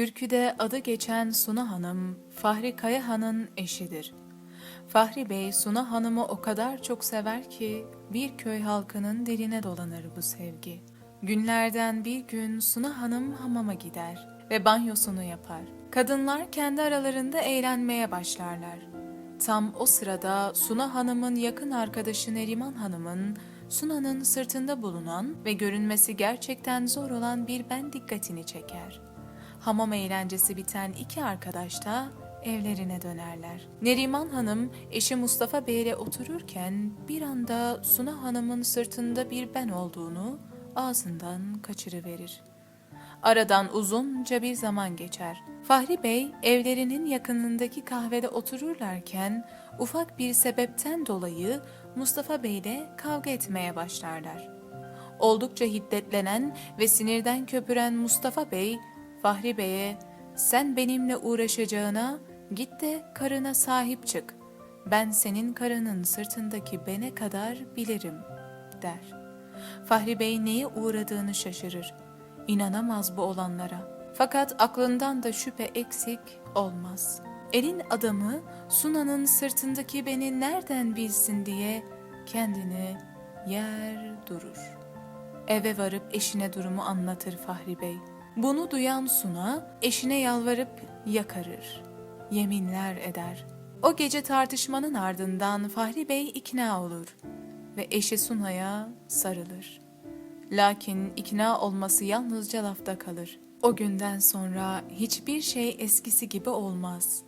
Türküde adı geçen Suna Hanım, Fahri Kaya Han'ın eşidir. Fahri Bey Suna Hanım'ı o kadar çok sever ki bir köy halkının diline dolanır bu sevgi. Günlerden bir gün Suna Hanım hamama gider ve banyosunu yapar. Kadınlar kendi aralarında eğlenmeye başlarlar. Tam o sırada Suna Hanım'ın yakın arkadaşı Neriman Hanım'ın Suna'nın sırtında bulunan ve görünmesi gerçekten zor olan bir ben dikkatini çeker. Hamam eğlencesi biten iki arkadaş da evlerine dönerler. Neriman Hanım eşi Mustafa Bey otururken bir anda Suna Hanım'ın sırtında bir ben olduğunu ağzından kaçırıverir. Aradan uzunca bir zaman geçer. Fahri Bey evlerinin yakınındaki kahvede otururlarken ufak bir sebepten dolayı Mustafa Bey ile kavga etmeye başlarlar. Oldukça hiddetlenen ve sinirden köpüren Mustafa Bey, Fahri Bey'e sen benimle uğraşacağına git de karına sahip çık. Ben senin karının sırtındaki bene kadar bilirim der. Fahri Bey neye uğradığını şaşırır. İnanamaz bu olanlara. Fakat aklından da şüphe eksik olmaz. Elin adamı Suna'nın sırtındaki beni nereden bilsin diye kendini yer durur. Eve varıp eşine durumu anlatır Fahri Bey. Bunu duyan Suna eşine yalvarıp yakarır. Yeminler eder. O gece tartışmanın ardından Fahri Bey ikna olur ve eşi Suna'ya sarılır. Lakin ikna olması yalnızca lafta kalır. O günden sonra hiçbir şey eskisi gibi olmaz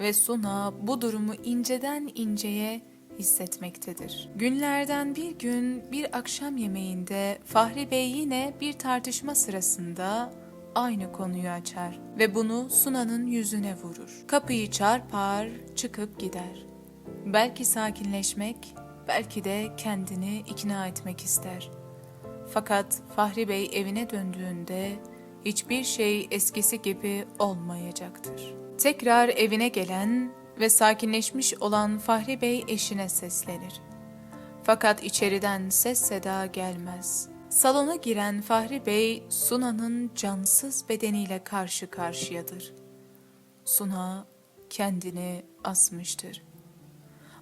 ve Suna bu durumu inceden inceye hissetmektedir. Günlerden bir gün bir akşam yemeğinde Fahri Bey yine bir tartışma sırasında aynı konuyu açar ve bunu Suna'nın yüzüne vurur. Kapıyı çarpar, çıkıp gider. Belki sakinleşmek, belki de kendini ikna etmek ister. Fakat Fahri Bey evine döndüğünde hiçbir şey eskisi gibi olmayacaktır. Tekrar evine gelen ve sakinleşmiş olan Fahri Bey eşine seslenir. Fakat içeriden ses seda gelmez. Salona giren Fahri Bey Suna'nın cansız bedeniyle karşı karşıyadır. Suna kendini asmıştır.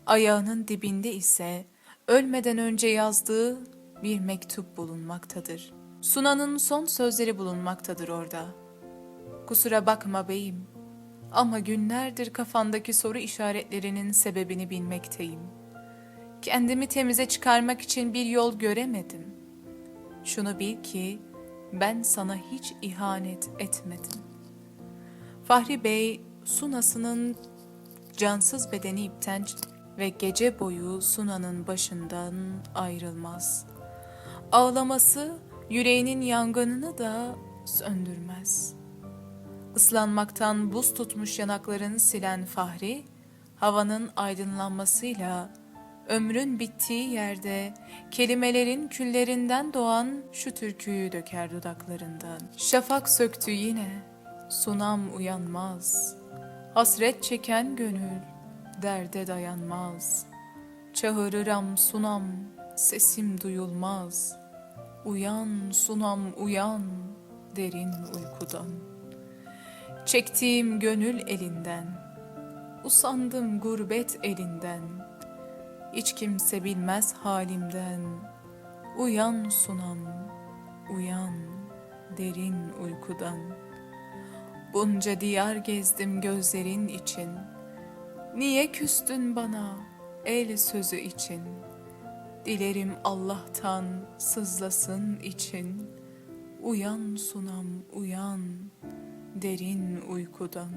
Ayağının dibinde ise ölmeden önce yazdığı bir mektup bulunmaktadır. Suna'nın son sözleri bulunmaktadır orada. Kusura bakma beyim ama günlerdir kafandaki soru işaretlerinin sebebini bilmekteyim. Kendimi temize çıkarmak için bir yol göremedim. Şunu bil ki ben sana hiç ihanet etmedim. Fahri Bey Suna'sının cansız bedeni ipten ve gece boyu Suna'nın başından ayrılmaz. Ağlaması yüreğinin yangınını da söndürmez. Islanmaktan buz tutmuş yanaklarını silen Fahri, havanın aydınlanmasıyla ömrün bittiği yerde kelimelerin küllerinden doğan şu türküyü döker dudaklarından. Şafak söktü yine, sunam uyanmaz. Hasret çeken gönül derde dayanmaz. Çağırıram sunam, sesim duyulmaz. Uyan sunam uyan, derin uykudan. Çektiğim gönül elinden, usandım gurbet elinden. Hiç kimse bilmez halimden. Uyan sunam, uyan derin uykudan. Bunca diyar gezdim gözlerin için. Niye küstün bana el sözü için? Dilerim Allah'tan sızlasın için. Uyan sunam uyan derin uykudan.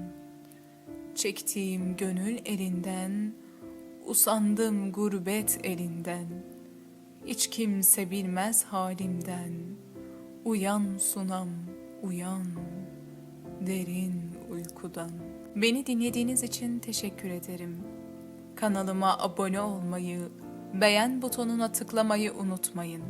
Çektiğim gönül elinden, usandım gurbet elinden. Hiç kimse bilmez halimden. Uyan sunam uyan derin uykudan. Beni dinlediğiniz için teşekkür ederim. Kanalıma abone olmayı, beğen butonuna tıklamayı unutmayın.